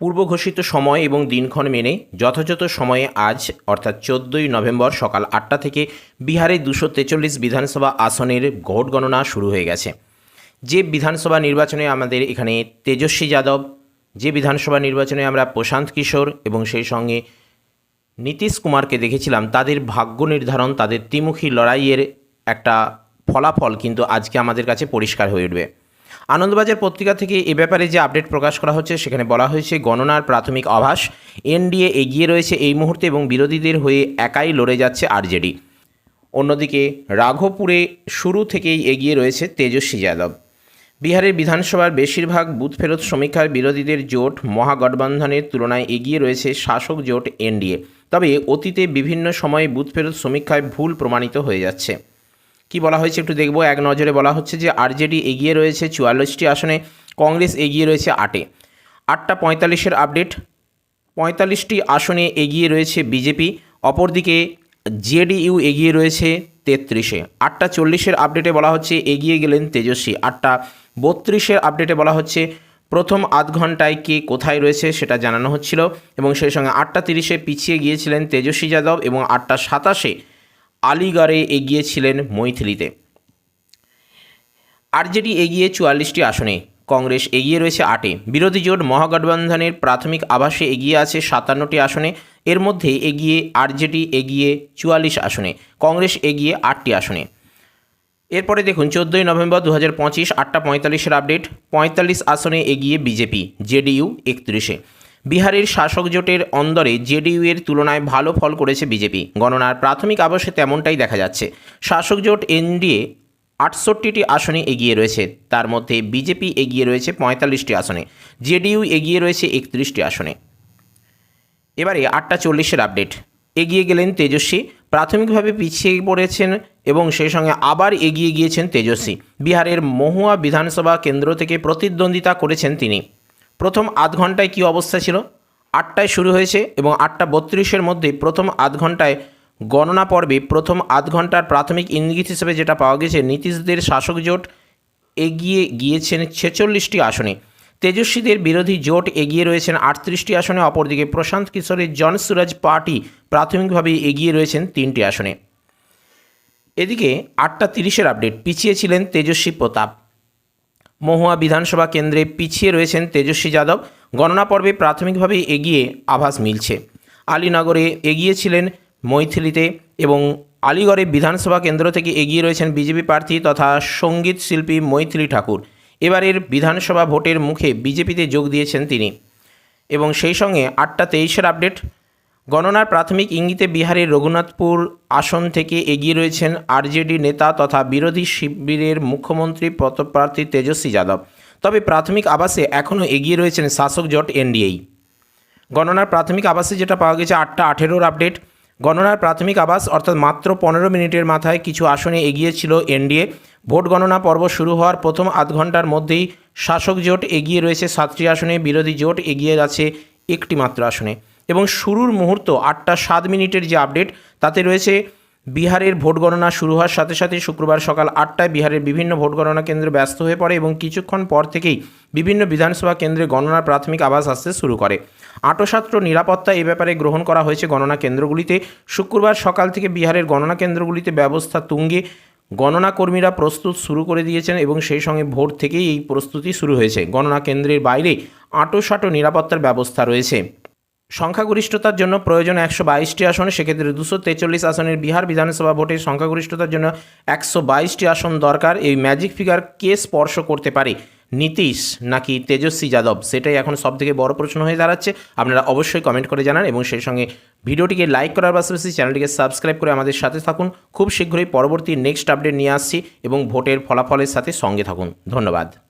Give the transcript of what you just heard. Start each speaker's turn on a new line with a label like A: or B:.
A: পূর্ব ঘোষিত সময় এবং দিনক্ষণ মেনে যথাযথ সময়ে আজ, অর্থাৎ চোদ্দোই নভেম্বর সকাল আটটা থেকে বিহারে দুশো তেচল্লিশ বিধানসভা আসনের ভোট গণনা শুরু হয়ে গেছে। যে বিধানসভা নির্বাচনে আমাদের এখানে তেজস্বী যাদব, যে বিধানসভা নির্বাচনে আমরা প্রশান্ত কিশোর এবং সেই সঙ্গে নীতিশ কুমারকে দেখেছিলাম, তাদের ভাগ্য নির্ধারণ, তাদের ত্রিমুখী লড়াইয়ের একটা ফলাফল কিন্তু আজকে আমাদের কাছে পরিষ্কার হয়ে উঠবে। আনন্দবাজার পত্রিকা থেকে এ ব্যাপারে যে আপডেট প্রকাশ করা হচ্ছে, সেখানে বলা হয়েছে, গণনার প্রাথমিক আভাস, এনডিএ এগিয়ে রয়েছে এই মুহূর্তে এবং বিরোধীদের হয়ে একাই লড়ে যাচ্ছে আরজেডি। অন্যদিকে রাঘবপুরে শুরু থেকেই এগিয়ে রয়েছে তেজস্বী যাদব। বিহারের বিধানসভার বেশিরভাগ বুথ ফেরত সমীক্ষার বিরোধীদের জোট মহাগঠবন্ধনের তুলনায় এগিয়ে রয়েছে শাসক জোট এনডিএ। তবে অতীতে বিভিন্ন সময়ে বুথ ফেরত সমীক্ষায় ভুল প্রমাণিত হয়ে যাচ্ছে। কি বলা হয়েছে একটু দেখব। এক নজরে বলা হচ্ছে যে আরজেডি এগিয়ে রয়েছে চুয়াল্লিশটি আসনে, কংগ্রেস এগিয়ে রয়েছে আটে। আটটা পঁয়তাল্লিশের আপডেট। পঁয়তাল্লিশটি আসনে এগিয়ে রয়েছে বিজেপি, অপরদিকে জেডিইউ এগিয়ে রয়েছে তেত্রিশে। আটটা চল্লিশের আপডেটে বলা হচ্ছে এগিয়ে গেলেন তেজস্বী। আটটা বত্রিশের আপডেটে বলা হচ্ছে প্রথম আধ ঘন্টায় কে কোথায় রয়েছে সেটা জানানো হচ্ছিল এবং সেই সঙ্গে আটটা তিরিশে পিছিয়ে গিয়েছিলেন তেজস্বী যাদব এবং আটটা সাতাশে আলিগড়ে এগিয়েছিলেন মৈথিলিতে। আরজেডি এগিয়ে চুয়াল্লিশটি আসনে, কংগ্রেস এগিয়ে রয়েছে আটে। বিরোধী জোট মহাগঠবন্ধনের প্রাথমিক আভাসে এগিয়ে আছে সাতান্নটি আসনে, এর মধ্যে এগিয়ে আরজেডি এগিয়ে চুয়াল্লিশ আসনে, কংগ্রেস এগিয়ে আটটি আসনে। এরপরে দেখুন, চোদ্দোই নভেম্বর দু হাজার পঁচিশ, আটটা পঁয়তাল্লিশের আপডেট, পঁয়তাল্লিশ আসনে এগিয়ে বিজেপি, জেডিইউ একত্রিশে। বিহারের শাসক জোটের অন্দরে জেডিইউ এর তুলনায় ভালো ফল করেছে বিজেপি। গণনার প্রাথমিক আবাসে তেমনটাই দেখা যাচ্ছে। শাসক জোট এনডিএ আটষট্টিটি আসনে এগিয়ে রয়েছে। তার মধ্যে বিজেপি এগিয়ে রয়েছে পঁয়তাল্লিশটি আসনে। জেডিইউ এগিয়ে রয়েছে একত্রিশটি আসনে। এবারে আটটা চল্লিশের আপডেট। এগিয়ে গেলেন তেজস্বী। প্রাথমিকভাবে পিছিয়ে পড়েছেন এবং সেই সঙ্গে আবার এগিয়ে গিয়েছেন তেজস্বী। বিহারের মহুয়া বিধানসভা কেন্দ্র থেকে প্রতিদ্বন্দ্বিতা করেছেন তিনি। প্রথম আধ ঘন্টায় কী অবস্থা ছিল? আটটায় শুরু হয়েছে এবং আটটা বত্রিশের মধ্যে প্রথম আধ ঘন্টায় গণনা পর্বে প্রথম আধ ঘণ্টার প্রাথমিক ইঙ্গিত হিসেবে যেটা পাওয়া গেছে, নীতিশদের শাসক জোট এগিয়ে গিয়েছেন ছেচল্লিশটি আসনে। তেজস্বীদের বিরোধী জোট এগিয়ে রয়েছেন আটত্রিশটি আসনে, অপরদিকে প্রশান্ত কিশোরের জন সুরাজ পার্টি প্রাথমিকভাবে এগিয়ে রয়েছেন তিনটি আসনে। এদিকে আটটা তিরিশের আপডেট, পিছিয়ে ছিলেন তেজস্বী প্রতাপ। মহুয়া বিধানসভা কেন্দ্রে পিছিয়ে রয়েছেন তেজস্বী যাদব। গণনা পর্বে প্রাথমিকভাবে এগিয়ে আভাস মিলছে। আলীনগরে এগিয়েছিলেন মৈথিলিতে এবং আলিগড়ে বিধানসভা কেন্দ্র থেকে এগিয়ে রয়েছেন বিজেপি প্রার্থী তথা সংগীত শিল্পী মৈথিলি ঠাকুর। এবারের বিধানসভা ভোটের মুখে বিজেপিতে যোগ দিয়েছেন তিনি। এবং সেই সঙ্গে আটটা তেইশের আপডেট। গণনার প্রাথমিক ইঙ্গিতে বিহারের রঘুনাথপুর আসন থেকে এগিয়ে রয়েছেন আরজেডি নেতা তথা বিরোধী শিবিরের মুখ্যমন্ত্রী পদপ্রার্থী তেজস্বী যাদব। তবে প্রাথমিক আবাসে এখনও এগিয়ে রয়েছেন শাসক জোট এনডিএই। গণনার প্রাথমিক আবাসে যেটা পাওয়া গেছে আটটা আঠেরোর আপডেট। গণনার প্রাথমিক আবাস অর্থাৎ মাত্র পনেরো মিনিটের মাথায় কিছু আসনে এগিয়ে ছিল এনডিএ। ভোট গণনা পর্ব শুরু হওয়ার প্রথম আধ ঘণ্টার মধ্যেই শাসক জোট এগিয়ে রয়েছে সাতটি আসনে, বিরোধী জোট এগিয়ে আছে একটি মাত্র আসনে। এবং শুরুর মুহূর্ত আটটা সাত মিনিটের যে আপডেট, তাতে রয়েছে বিহারের ভোট গণনা শুরু হওয়ার সাথে সাথে শুক্রবার সকাল আটটায় বিহারের বিভিন্ন ভোট গণনা কেন্দ্রে ব্যস্ত হয়ে পড়ে এবং কিছুক্ষণ পর থেকেই বিভিন্ন বিধানসভা কেন্দ্রে গণনার প্রাথমিক আবাস আসতে শুরু করে। আটোসাত্র নিরাপত্তা এ ব্যাপারে গ্রহণ করা হয়েছে গণনা কেন্দ্রগুলিতে। শুক্রবার সকাল থেকে বিহারের গণনা কেন্দ্রগুলিতে ব্যবস্থা তুঙ্গে গণনা কর্মীরা প্রস্তুত শুরু করে দিয়েছেন এবং সেই সঙ্গে ভোর থেকেই এই প্রস্তুতি শুরু হয়েছে। গণনা কেন্দ্রের বাইরে আটোসাটো নিরাপত্তার ব্যবস্থা রয়েছে। সংখ্যাগরিষ্ঠতার জন্য প্রয়োজন একশো বাইশটি আসন, সেক্ষেত্রে দুশো তেচল্লিশ আসনের বিহার বিধানসভা ভোটের সংখ্যাগরিষ্ঠতার জন্য একশো বাইশটি আসন দরকার। এই ম্যাজিক ফিগার কে স্পর্শ করতে পারে? নীতিশ নাকি তেজস্বী যাদব? সেটাই এখন সবথেকে বড় প্রশ্ন হয়ে দাঁড়াচ্ছে। আপনারা অবশ্যই কমেন্ট করে জানান এবং সেই সঙ্গে ভিডিওটিকে লাইক করার পাশাপাশি চ্যানেলটিকে সাবস্ক্রাইব করে আমাদের সাথে থাকুন। খুব শীঘ্রই পরবর্তী নেক্সট আপডেট নিয়ে আসছি এবং ভোটের ফলাফলের সাথে সঙ্গে থাকুন। ধন্যবাদ।